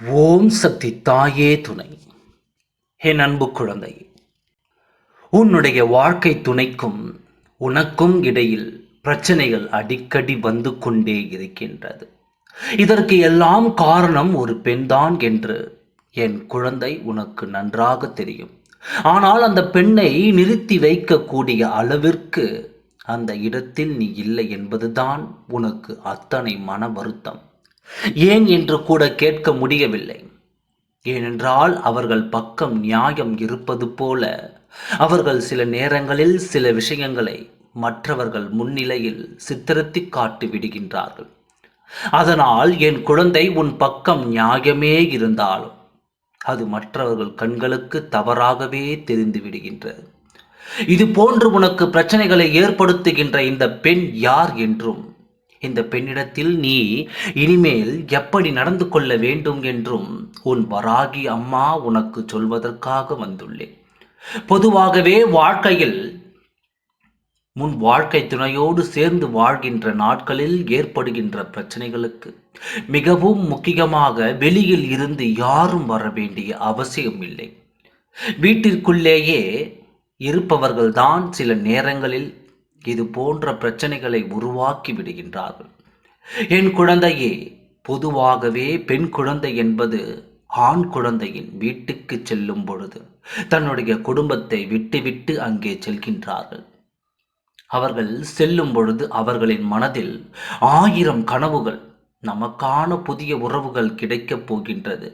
ஓம் சக்தி தாயே துணை. என் அன்பு குழந்தை உன்னுடைய வாழ்க்கை துணைக்கும் உனக்கும் இடையில் பிரச்சனைகள் அடிக்கடி வந்து கொண்டே இருக்கின்றது. இதற்கு எல்லாம் காரணம் ஒரு பெண்தான் என்று என் குழந்தை உனக்கு நன்றாக தெரியும். ஆனால் அந்த பெண்ணை நிறுத்தி வைக்கக்கூடிய அளவிற்கு அந்த இடத்தில் நீ இல்லை என்பதுதான் உனக்கு அத்தனை மன வருத்தம். ஏன் என்று கூட கேட்க முடியவில்லை. ஏனென்றால் அவர்கள் பக்கம் நியாயம் இருப்பது போல. அவர்கள் சில நேரங்களில் சில விஷயங்களை மற்றவர்கள் முன்னிலையில் சித்திரத்தி காட்டி விடுகின்றார்கள். அதனால் என் குழந்தை உன் பக்கம் நியாயமே இருந்தாலும் அது மற்றவர்கள் கண்களுக்கு தவறாகவே தெரிந்து விடுகின்றது. இது போன்று உனக்கு பிரச்சனைகளை ஏற்படுத்துகின்ற இந்த பெண் யார் என்றும் இந்த பெண்ணிடத்தில் நீ இனிமேல் எப்படி நடந்து கொள்ள வேண்டும் என்றும் உன் வராகி அம்மா உனக்கு சொல்வதற்காக வந்துள்ளேன். பொதுவாகவே வாழ்க்கையில் முன் வாழ்க்கை துணையோடு சேர்ந்து வாழ்கின்ற நாட்களில் ஏற்படுகின்ற பிரச்சனைகளுக்கு மிகவும் முக்கியமாக வெளியில் இருந்து யாரும் வர வேண்டிய அவசியம் இல்லை. வீட்டிற்குள்ளேயே இருப்பவர்கள்தான் சில நேரங்களில் இது போன்ற பிரச்சனைகளை உருவாக்கி விடுகின்றார்கள். என் குழந்தையே பொதுவாகவே பெண் குழந்தை என்பது ஆண் குழந்தையின் வீட்டுக்கு செல்லும் பொழுது தன்னுடைய குடும்பத்தை விட்டுவிட்டு அங்கே செல்கின்றார்கள். அவர்கள் செல்லும் பொழுது அவர்களின் மனதில் ஆயிரம் கனவுகள் நமக்கான புதிய உறவுகள் கிடைக்கப் போகின்றது.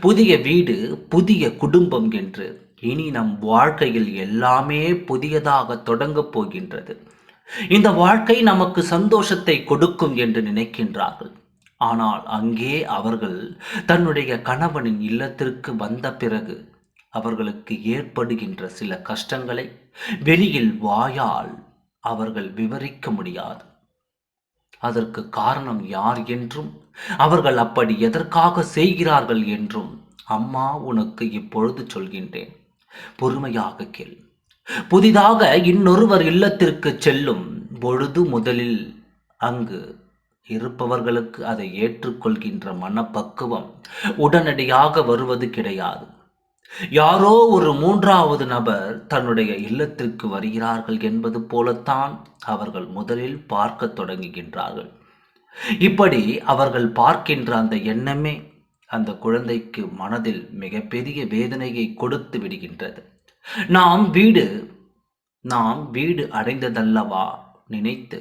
புதிய வீடு புதிய குடும்பம் என்று இனி நம் வாழ்க்கையில் எல்லாமே புதியதாக தொடங்கப் போகின்றது. இந்த வாழ்க்கை நமக்கு சந்தோஷத்தை கொடுக்கும் என்று நினைக்கின்றார்கள். ஆனால் அங்கே அவர்கள் தன்னுடைய கணவனின் இல்லத்திற்கு வந்த பிறகு அவர்களுக்கு ஏற்படுகின்ற சில கஷ்டங்களை வெளியில் வாயால் அவர்கள் விவரிக்க முடியாது. அதற்கு காரணம் யார் என்றும் அவர்கள் அப்படி எதற்காக செய்கிறார்கள் என்றும் அம்மா உனக்கு இப்பொழுது சொல்கின்றேன். பொறுமையாக கேள். புதிதாக இன்னொருவர் இல்லத்திற்கு செல்லும் பொழுது முதலில் அங்கு இருப்பவர்களுக்கு அதை ஏற்றுக்கொள்கின்ற மனப்பக்குவம் உடனடியாக வருவது கிடையாது. யாரோ ஒரு மூன்றாவது நபர் தன்னுடைய இல்லத்திற்கு வருகிறார்கள் என்பது போலத்தான் அவர்கள் முதலில் பார்க்க தொடங்குகின்றார்கள். இப்படி அவர்கள் பார்க்கின்ற அந்த எண்ணமே அந்த குழந்தைக்கு மனதில் மிகப்பெரிய வேதனையை கொடுத்து விடுகின்றது. நாம் வீடு நாம் வீடு அடைந்ததல்லவா நினைத்து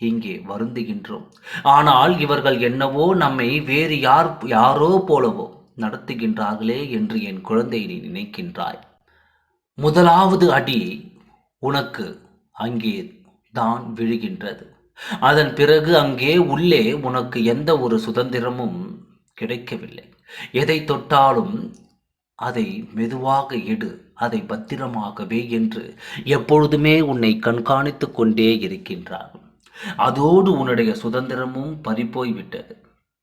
இங்கே வருந்துகின்றோம். ஆனால் இவர்கள் என்னவோ நம்மை வேறு யார் யாரோ போலவோ நடத்துகின்றார்களே என்று என் குழந்தை நீ நினைக்கின்றாய். முதலாவது அடி உனக்கு அங்கே தான் விழுகின்றது. அதன் பிறகு அங்கே உள்ளே உனக்கு எந்த ஒரு சுதந்திரமும் கிடைக்கவில்லை. எதை தொட்டாலும் அதை மெதுவாக எடு அதை பத்திரமாகவே என்று எப்பொழுதுமே உன்னை கண்காணித்து கொண்டே இருக்கின்றார் அதோடு உன்னுடைய சுதந்திரமும் பறிப்போய்விட்டது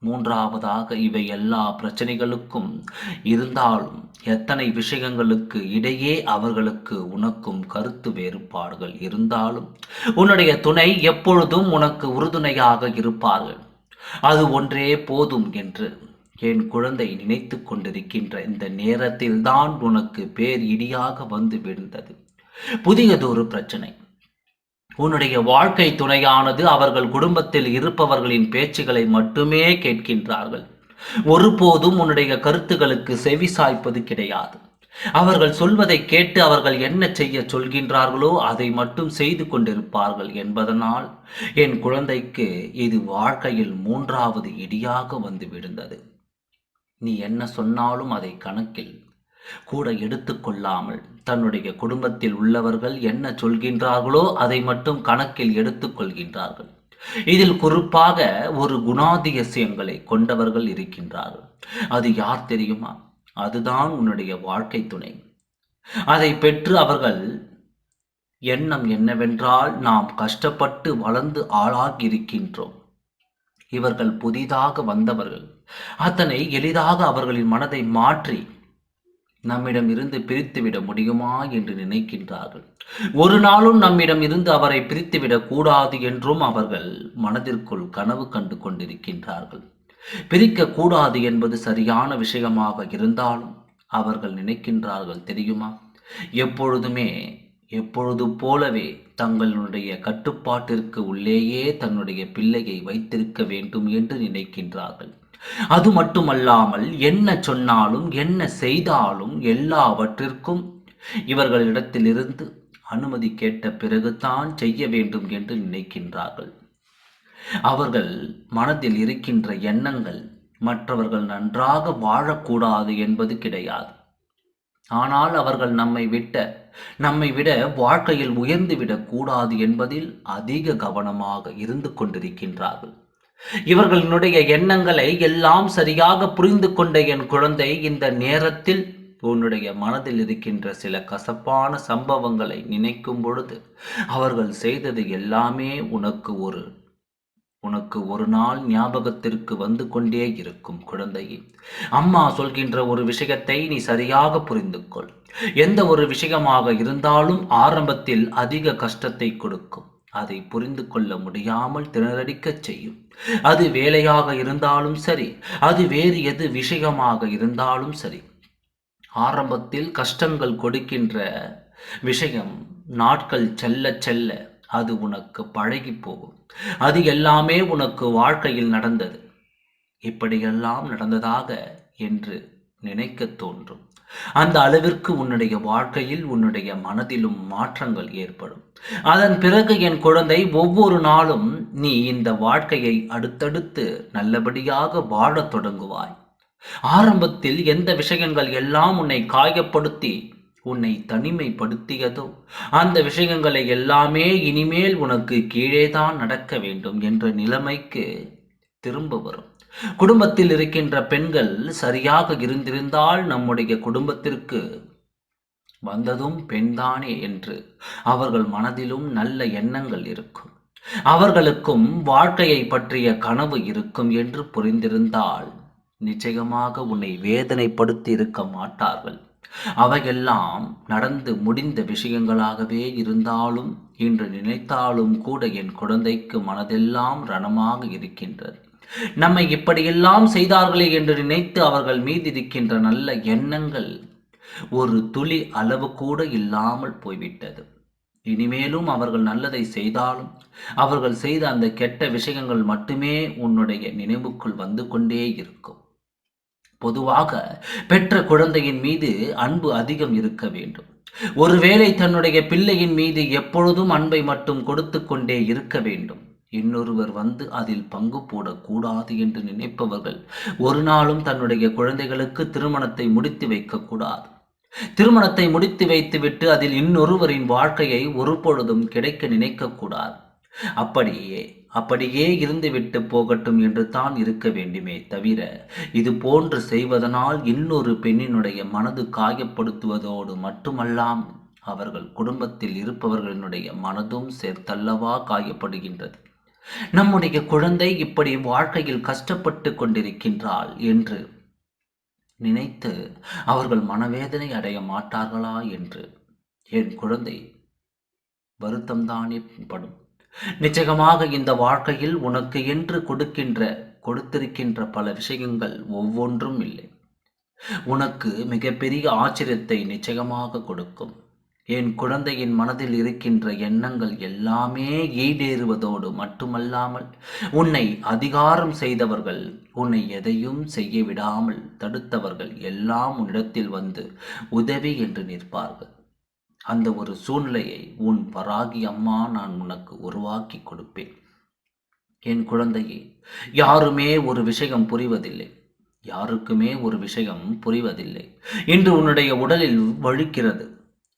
மூன்றாவதாக இவை எல்லா பிரச்சனைகளுக்கும் இருந்தாலும் எத்தனை விஷயங்களுக்கு இடையே அவர்களுக்கு உனக்கும் கருத்து வேறுபாடுகள் இருந்தாலும் உன்னுடைய துணை எப்பொழுதும் உனக்கு உறுதுணையாக இருப்பார்கள். அது ஒன்றே போதும் என்று என் குழந்தை நினைத்து கொண்டிருக்கின்ற இந்த நேரத்தில்தான் உனக்கு பேர் இடியாக வந்து விழுந்தது. புதியதொரு பிரச்சனை. உன்னுடைய வாழ்க்கை துணையானது அவர்கள் குடும்பத்தில் இருப்பவர்களின் பேச்சுகளை மட்டுமே கேட்கின்றார்கள். ஒருபோதும் உன்னுடைய கருத்துகளுக்கு செவி சாய்ப்பது கிடையாது. அவர்கள் சொல்வதை கேட்டு அவர்கள் என்ன செய்ய சொல்கின்றார்களோ அதை மட்டும் செய்து கொண்டிருப்பார்கள் என்பதனால் என் குழந்தைக்கு இது வாழ்க்கையில் மூன்றாவது இடியாக வந்து விழுந்தது. நீ என்ன சொன்னாலும் அதை கணக்கில் கூட எடுத்துக்கொள்ளாமல் தன்னுடைய குடும்பத்தில் உள்ளவர்கள் என்ன சொல்கின்றார்களோ அதை மட்டும் கணக்கில் எடுத்துக்கொள்கின்றார்கள் இதில் குறிப்பாக ஒரு குணாதிசயங்களை கொண்டவர்கள் இருக்கின்றார்கள். அது யார் தெரியுமா? அதுதான் உன்னுடைய வாழ்க்கை துணை. அதை பெற்று அவர்கள் எண்ணம் என்னவென்றால் நாம் கஷ்டப்பட்டு வளர்ந்து ஆளாகி இருக்கின்றோம் இவர்கள் புதிதாக வந்தவர்கள். அத்தனை எளிதாக அவர்களின் மனதை மாற்றி நம்மிடம் இருந்து பிரித்துவிட முடியுமா என்று நினைக்கின்றார்கள். ஒரு நாளும் நம்மிடம் இருந்து அவரை பிரித்துவிடக் கூடாது என்றும் அவர்கள் மனதிற்குள் கனவு கண்டு கொண்டிருக்கின்றார்கள். பிரிக்கக்கூடாது என்பது சரியான விஷயமாக இருந்தாலும் அவர்கள் நினைக்கின்றார்கள் தெரியுமா? எப்பொழுதுமே எப்பொழுது போலவே தங்களுடைய கட்டுப்பாட்டிற்கு உள்ளேயே தன்னுடைய பிள்ளையை வைத்திருக்க வேண்டும் என்று நினைக்கின்றார்கள். அது மட்டுமல்லாமல் என்ன சொன்னாலும் என்ன செய்தாலும் எல்லாவற்றிற்கும் இவர்களிடத்திலிருந்து அனுமதி கேட்ட பிறகுதான் செய்ய வேண்டும் என்று நினைக்கின்றார்கள். அவர்கள் மனதில் இருக்கின்ற எண்ணங்கள் மற்றவர்கள் நன்றாக வாழக்கூடாது என்பது கிடையாது. ஆனால் அவர்கள் நம்மை விட்ட நம்மை விட வாழ்க்கையில் உயர்ந்துவிடக் கூடாது என்பதில் அதிக கவனமாக இருந்து கொண்டிருக்கின்றார்கள். இவர்களினுடைய எண்ணங்களை எல்லாம் சரியாக புரிந்து கொண்ட என் குழந்தை இந்த நேரத்தில் உன்னுடைய மனதில் இருக்கின்ற சில கசப்பான சம்பவங்களை நினைக்கும் பொழுது அவர்கள் செய்தது எல்லாமே உனக்கு ஒரு உனக்கு ஒரு நாள் ஞாபகத்திற்கு வந்து கொண்டே இருக்கும் குழந்தையே. அம்மா சொல்கின்ற ஒரு விஷயத்தை நீ சரியாக புரிந்து கொள் எந்த ஒரு விஷயமாக இருந்தாலும் ஆரம்பத்தில் அதிக கஷ்டத்தை கொடுக்கும். அதை புரிந்து கொள்ள முடியாமல் திணறடிக்கச் செய்யும். அது வேலையாக இருந்தாலும் சரி அது வேறு எது விஷயமாக இருந்தாலும் சரி. ஆரம்பத்தில் கஷ்டங்கள் கொடுக்கின்ற விஷயம் நாட்கள் செல்ல செல்ல அது உனக்கு பழகி போகும். அது எல்லாமே உனக்கு வாழ்க்கையில் நடந்தது. இப்படியெல்லாம் நடந்ததாக என்று நினைக்க தோன்றும். அந்த அளவிற்கு உன்னுடைய வாழ்க்கையில் உன்னுடைய மனதிலும் மாற்றங்கள் ஏற்படும். அதன் பிறகு என் குழந்தை ஒவ்வொரு நாளும் நீ இந்த வாழ்க்கையை அடுத்தடுத்து நல்லபடியாக வாழத் தொடங்குவாய். ஆரம்பத்தில் எந்த விஷயங்கள் எல்லாம் உன்னை காயப்படுத்தி உன்னை தனிமைப்படுத்தியதோ? அந்த விஷயங்களை எல்லாமே இனிமேல் உனக்கு கீழேதான் நடக்க வேண்டும் என்ற நிலைமைக்கு திரும்ப வரும். குடும்பத்தில் இருக்கின்ற பெண்கள் சரியாக இருந்திருந்தால் நம்முடைய குடும்பத்திற்கு வந்ததும் பெண்தானே என்று அவர்கள் மனதிலும் நல்ல எண்ணங்கள் இருக்கும். அவர்களுக்கும் வாழ்க்கையை பற்றிய கனவு இருக்கும் என்று புரிந்திருந்தால் நிச்சயமாக உன்னை வேதனைப்படுத்தி இருக்க மாட்டார்கள். அவையெல்லாம் நடந்து முடிந்த விஷயங்களாகவே இருந்தாலும் இன்று நினைத்தாலும் கூட என் குழந்தைக்கு மனதெல்லாம் ரணமாக இருக்கின்றது. நம்மை இப்படியெல்லாம் செய்தார்களே என்று நினைத்து அவர்கள் மீது இருக்கின்ற நல்ல எண்ணங்கள் ஒரு துளி அளவு கூட இல்லாமல் போய்விட்டது. இனிமேலும் அவர்கள் நல்லதை செய்தாலும் அவர்கள் செய்த அந்த கெட்ட விஷயங்கள் மட்டுமே உன்னுடைய நினைவுக்குள் வந்து கொண்டே இருக்கும். பொதுவாக பெற்ற குழந்தையின் மீது அன்பு அதிகம் இருக்க வேண்டும். ஒருவேளை தன்னுடைய பிள்ளையின் மீது எப்பொழுதும் அன்பை மட்டும் கொடுத்து கொண்டே இருக்க வேண்டும். இன்னொருவர் வந்து அதில் பங்கு போடக்கூடாது என்று நினைப்பவர்கள் ஒரு நாளும் தன்னுடைய குழந்தைகளுக்கு திருமணத்தை முடித்து வைக்கக்கூடாது. திருமணத்தை முடித்து வைத்துவிட்டு அதில் இன்னொருவரின் வாழ்க்கையை ஒரு பொழுதும் கிடைக்க நினைக்கக்கூடாது. அப்படியே அப்படியே இருந்துவிட்டு போகட்டும் என்று தான் இருக்க வேண்டுமே தவிர இது போன்று செய்வதனால் இன்னொரு பெண்ணினுடைய மனது காயப்படுத்துவதோடு மட்டுமல்லாம் அவர்கள் குடும்பத்தில் இருப்பவர்களினுடைய மனதும் சேர்த்தல்லவா காயப்படுகின்றது. நம்முடைய குழந்தை இப்படி வாழ்க்கையில் கஷ்டப்பட்டு கொண்டிருக்கின்றாள் என்று நினைத்து அவர்கள் மனவேதனை அடைய மாட்டார்களா என்று? என் குழந்தை வருத்தம்தானே படும். நிச்சயமாக இந்த வாழ்க்கையில் உனக்கு என்று கொடுக்கின்ற கொடுத்திருக்கின்ற பல விஷயங்கள் ஒவ்வொன்றும் இல்லை. உனக்கு மிகப்பெரிய ஆச்சரியத்தை நிச்சயமாக கொடுக்கும். என் குழந்தையின் மனதில் இருக்கின்ற எண்ணங்கள் எல்லாமே ஈடேறுவதோடு மட்டுமல்லாமல் உன்னை அதிகாரம் செய்தவர்கள் உன்னை எதையும் செய்ய விடாமல் தடுத்தவர்கள் எல்லாம் உன்னிடத்தில் வந்து உதவி என்று நிற்பார்கள். அந்த ஒரு சூழ்நிலையை உன் பராகி அம்மா நான் உனக்கு உருவாக்கி கொடுப்பேன். என் குழந்தையே யாருமே ஒரு விஷயம் புரிவதில்லை. யாருக்குமே ஒரு விஷயம் புரிவதில்லை. இன்று உன்னுடைய உடலில் வழுக்கிறது.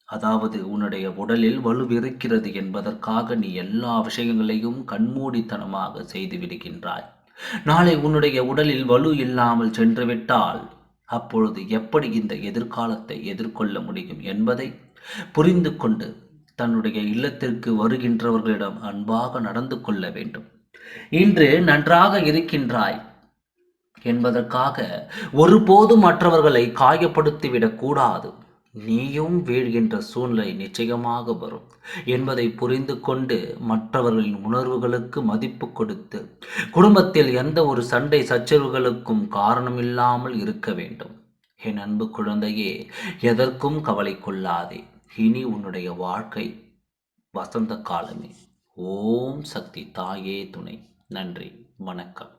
அதாவது உன்னுடைய உடலில் வலுவிருக்கிறது என்பதற்காக நீ எல்லா விஷயங்களையும் கண்மூடித்தனமாக செய்து விடுகின்றாய். நாளை உன்னுடைய உடலில் வலு இல்லாமல் சென்றுவிட்டால் அப்பொழுது எப்படி இந்த எதிர்காலத்தை எதிர்கொள்ள முடியும் என்பதை புரிந்து கொண்டு தன்னுடைய இல்லத்திற்கு வருகின்றவர்களிடம் அன்பாக நடந்து கொள்ள வேண்டும். இன்று நன்றாக இருக்கின்றாய் என்பதற்காக ஒருபோதும் மற்றவர்களை காயப்படுத்திவிடக் கூடாது. நீயும் வீழ்கின்ற சூழ்நிலை நிச்சயமாக வரும் என்பதை புரிந்து கொண்டு மற்றவர்களின் உணர்வுகளுக்கு மதிப்பு கொடுத்து குடும்பத்தில் எந்த ஒரு சண்டை சச்சரவுகளுக்கும் காரணமில்லாமல் இருக்க வேண்டும். என் அன்பு குழந்தையே எதற்கும் கவலை கொள்ளாதே. இனி உன்னுடைய வாழ்க்கை வசந்த காலமே. ஓம் சக்தி தாயே துணை. நன்றி. வணக்கம்.